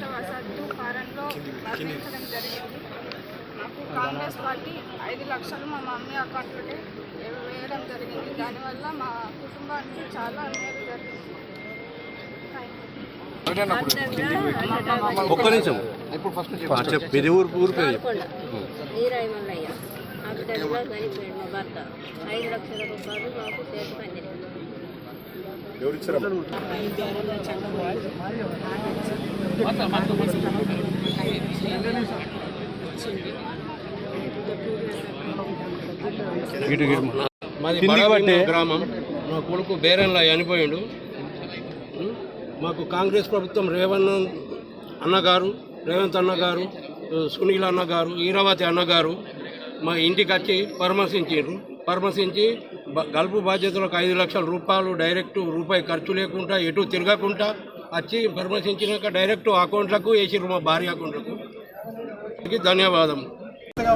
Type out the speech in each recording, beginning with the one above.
అదృష్టవశాత్తు కారంలో మరణించడం జరిగింది. నాకు కాంగ్రెస్ పార్టీ ఐదు లక్షలు మా మమ్మీ అకౌంట్లోకి వేయడం జరిగింది. దానివల్ల మా కుటుంబానికి చాలా మేలు జరిగింది. ఒక్క నిమిషం. ఇప్పుడు ఫస్ట్ చెప్పు. ఊరు ఊరు పేరు చెప్పు. నీరాయి మల్లయ్య హాస్పిటల్లో చనిపోయాడు మా భర్త. ఐదు లక్షల రూపాయలు మాకు చేతి పందిరి మాది. గ్రామం. మా కొడుకు బేరంలో చనిపోయిండు? మాకు కాంగ్రెస్ ప్రభుత్వం రేవణ్ అన్నగారు రేవంత్ అన్నగారు సునీల్ అన్నగారు ఈరావతి అన్నగారు మా ఇంటికి వచ్చి పరామర్శించారు పరామర్శించి గల్పు బాధ్యతలకు ఐదు లక్షల రూపాయలు డైరెక్ట్ రూపాయి ఖర్చు లేకుండా ఎటు తిరగకుండా వచ్చి పరామర్శించినాక డైరెక్ట్ అకౌంట్లకు వేసిర్రు మా భార్య అకౌంట్లకు. ధన్యవాదం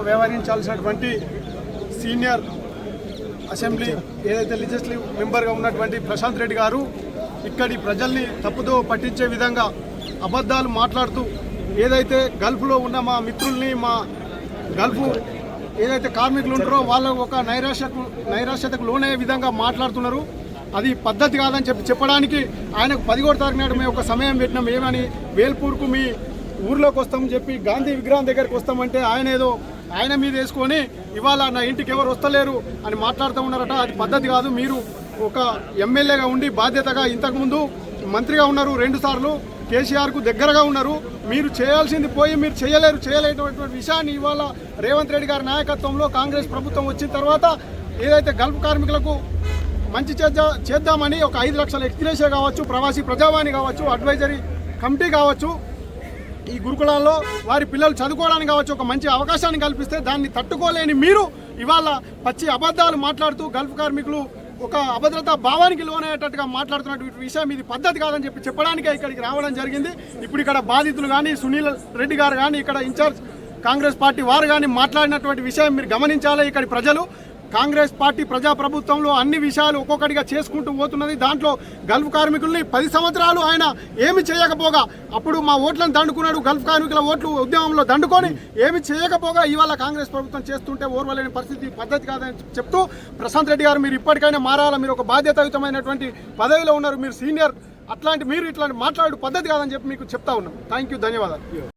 వ్యవహరించాల్సినటువంటి సీనియర్ అసెంబ్లీ ఏదైతే లెజిస్లేటివ్ మెంబర్గా ఉన్నటువంటి ప్రశాంత్ రెడ్డి గారు ఇక్కడి ప్రజల్ని తప్పుదో పట్టించే విధంగా అబద్ధాలు మాట్లాడుతూ ఏదైతే గల్ఫ్లో ఉన్న మా మిత్రుల్ని మా గల్ఫ్ ఏదైతే కార్మికులు ఉంటారో వాళ్ళ ఒక నైరాశ్యకు నైరాశ్యతకు లోనయ్యే విధంగా మాట్లాడుతున్నారు. అది పద్ధతి కాదని చెప్పి చెప్పడానికి ఆయనకు పదిహోడు తారీఖు నాడు మేము ఒక సమయం పెట్టినాం. ఏమని? వేల్పూర్కు మీ ఊర్లోకి వస్తామని చెప్పి గాంధీ విగ్రహం దగ్గరికి వస్తామంటే ఆయన ఏదో ఆయన మీద వేసుకొని ఇవాళ నా ఇంటికి ఎవరు వస్తలేరు అని మాట్లాడుతూ ఉన్నారట. అది పద్ధతి కాదు. మీరు ఒక ఎమ్మెల్యేగా ఉండి బాధ్యతగా ఇంతకుముందు మంత్రిగా ఉన్నారు రెండు సార్లు. కేసీఆర్కు దగ్గరగా ఉన్నారు. మీరు చేయాల్సింది పోయి మీరు చేయలేరు చేయలేనటువంటి విషయాన్ని ఇవాళ రేవంత్ రెడ్డి గారి నాయకత్వంలో కాంగ్రెస్ ప్రభుత్వం వచ్చిన తర్వాత ఏదైతే గల్ఫ్ కార్మికులకు మంచి చేద్దా చేద్దామని ఒక ఐదు లక్షల ఎక్స్గ్రేషియా కావచ్చు ప్రవాసీ ప్రజావాణి కావచ్చు అడ్వైజరీ కమిటీ కావచ్చు ఈ గురుకులాల్లో వారి పిల్లలు చదువుకోవడానికి కావచ్చు ఒక మంచి అవకాశాన్ని కల్పిస్తే దాన్ని తట్టుకోలేని మీరు ఇవాళ పచ్చి అబద్ధాలు మాట్లాడుతూ గల్ఫ్ కార్మికులు ఒక అభద్రతా భావానికి లోనయ్యేటట్టుగా మాట్లాడుతున్నటువంటి విషయం ఇది పద్ధతి కాదని చెప్పి చెప్పడానికే ఇక్కడికి రావడం జరిగింది. ఇప్పుడు ఇక్కడ బాధితులు కానీ సునీల్ రెడ్డి గారు కానీ ఇక్కడ ఇన్ఛార్జ్ కాంగ్రెస్ పార్టీ వారు కానీ మాట్లాడినటువంటి విషయం మీరు గమనించాలి. ఇక్కడి ప్రజలు కాంగ్రెస్ పార్టీ ప్రజాప్రభుత్వంలో అన్ని విషయాలు ఒక్కొక్కటిగా చేసుకుంటూ పోతున్నది. దాంట్లో గల్ఫ్ కార్మికుల్ని పది సంవత్సరాలు ఆయన ఏమి చేయకపోగా అప్పుడు మా ఓట్లను దండుకున్నాడు గల్ఫ్ కార్మికుల ఓట్లు ఉద్యమంలో దండుకొని ఏమి చేయకపోగా ఇవాళ కాంగ్రెస్ ప్రభుత్వం చేస్తుంటే ఓర్వలేని పరిస్థితి పద్ధతి కాదని చెప్తూ ప్రశాంత్ రెడ్డి గారు మీరు ఇప్పటికైనా మారాలా? మీరు ఒక బాధ్యతాయుతమైనటువంటి పదవిలో ఉన్నారు. మీరు సీనియర్ అట్లాంటి మీరు ఇట్లాంటి మాట్లాడు పద్ధతి కాదని చెప్పి మీకు చెప్తా ఉన్నాం. థ్యాంక్ యూ ధన్యవాదాలు.